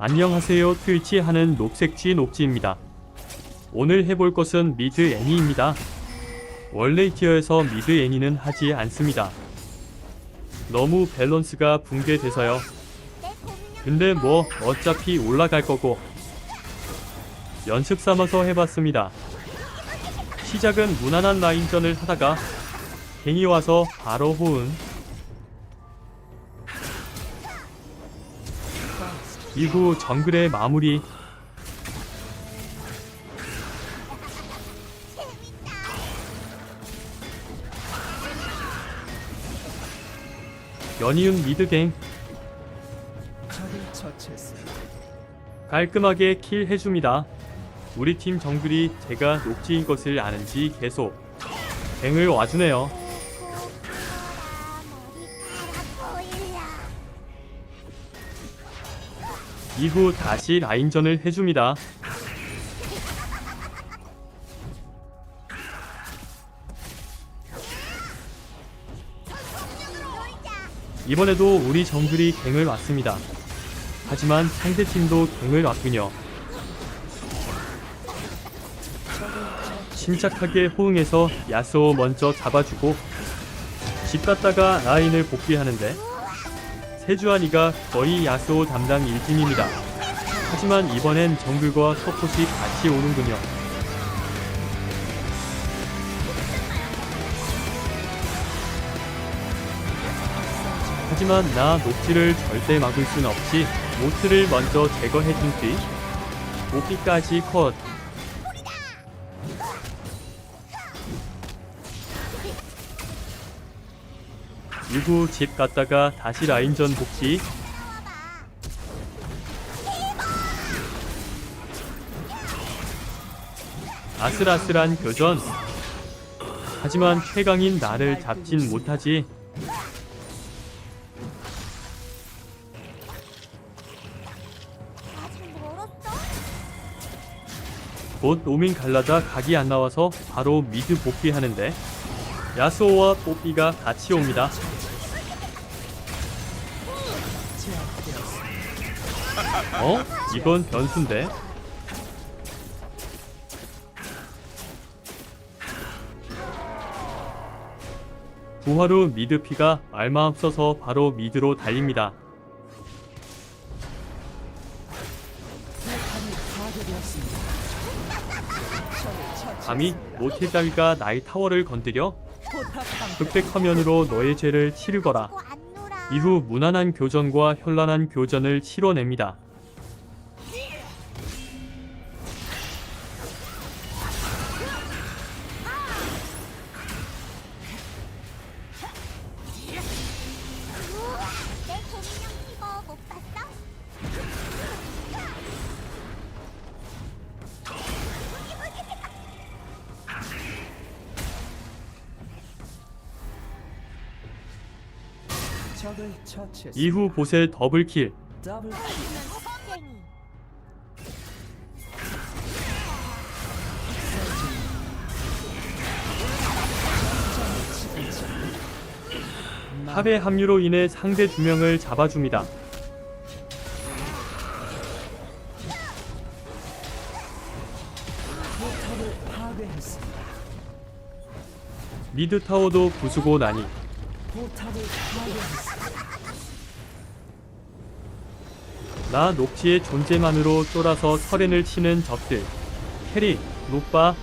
안녕하세요 트위치 하는 녹색쥐 녹지입니다. 오늘 해볼 것은 미드 애니입니다. 원래 티어에서 미드 애니는 하지 않습니다. 너무 밸런스가 붕괴돼서요. 근데 뭐 어차피 올라갈 거고 연습 삼아서 해봤습니다. 시작은 무난한 라인전을 하다가 갱이 와서 바로 호응 이후 정글의 마무리 연이은 미드갱. 깔끔하게 킬 해줍니다. 우리 팀 정글이 제가 녹지인 것을 아는지 계속 갱을 와주네요. 이후 다시 라인전을 해줍니다. 이번에도 우리 정글이 갱을 왔습니다. 하지만 상대팀도 갱을 왔군요. 침착하게 호응해서 야스오 먼저 잡아주고 집 갔다가 라인을 복귀하는데 세주안이가 거의 야스오 담당 1팀입니다. 하지만 이번엔 정글과 서폿이 같이 오는군요. 하지만 나 녹지를 절대 막을 순 없이 모트를 먼저 제거해준 뒤 오피까지 컷 이후 집 갔다가 다시 라인전 복귀. 아슬아슬한 교전. 하지만 최강인 나를 잡진 못하지. 곧 오민 갈라다 각이 안 나와서 바로 미드 복귀하는데 야스오와 뽀삐가 같이 옵니다. 어? 이건 변수인데? 부하루 미드 피가 알마 없어서 바로 미드로 달립니다. 감히. 모태 따위가 나의 타워를 건드려 흑백 화면으로 너의 죄를 치르거라. 이후 무난한 교전과 현란한 교전을 치러냅니다. 이후 보세 더블킬. 탑의 합류로 인해 상대 두 명을 잡아줍니다. 미드 타워도 부수고 나니 나 녹지의 존재만으로 쫄아서 설엔을 치는 적들. 캐리, 루빠,